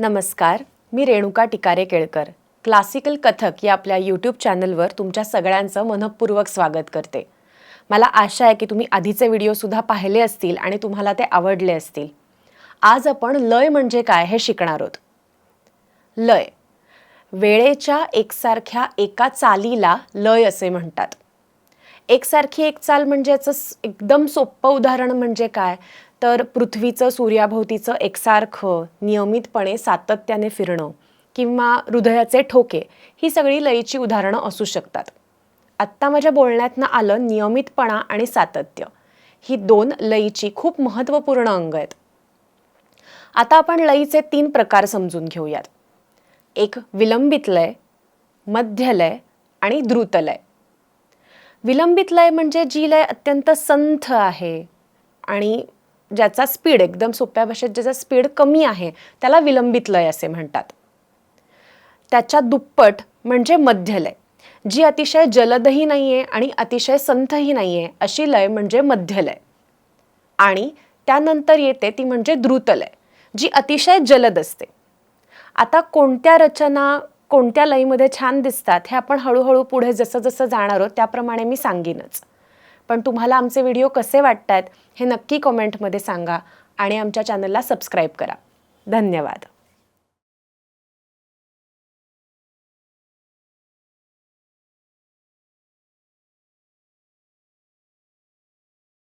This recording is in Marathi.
नमस्कार मी रेणुका टिकारे केळकर. क्लासिकल कथक या आपल्या यूट्यूब चॅनलवर तुमच्या सगळ्यांचं मनपूर्वक स्वागत करते. मला आशा आहे की तुम्ही आधीचे व्हिडिओसुद्धा पाहिले असतील आणि तुम्हाला ते आवडले असतील. आज आपण लय म्हणजे काय हे शिकणार आहोत. लय. वेळेच्या एकसारख्या एका चालीला लय असे म्हणतात. एकसारखी एक चाल म्हणजे याचं एकदम सोपं उदाहरण म्हणजे काय? तर पृथ्वीचं सूर्याभोवतीचं एकसारखं नियमितपणे सातत्याने फिरणं किंवा हृदयाचे ठोके ही सगळी लयीची उदाहरणं असू शकतात. आत्ता माझ्या बोलण्यातनं आलं नियमितपणा आणि सातत्य. ही दोन लयीची खूप महत्त्वपूर्ण अंग आहेत. आता आपण लयीचे तीन प्रकार समजून घेऊयात. एक विलंबित लय मध्य लय आणि द्रुतलय विलंबित लय म्हणजे जी लय अत्यंत संथ आहे आणि ज्याचा स्पीड एकदम सोप्या भाषेत ज्याचा स्पीड कमी आहे त्याला विलंबित लय असे म्हणतात. त्याच्या दुप्पट म्हणजे मध्य लय जी अतिशय जलदही नाही आहे आणि अतिशय संथही नाही आहे अशी लय म्हणजे मध्य लय आणि त्यानंतर येते ती म्हणजे द्रुतलय जी अतिशय जलद असते. आता कोणत्या रचना कोणत्या लयीमध्ये छान दिसतात हे आपण हळूहळू पुढे जसं जसं जाणार आहोत त्याप्रमाणे मी सांगेनच. पण तुम्हाला आमचे व्हिडिओ कसे वाटत आहेत हे नक्की कमेंटमध्ये सांगा आणि आमच्या चॅनलला सबस्क्राईब करा. धन्यवाद.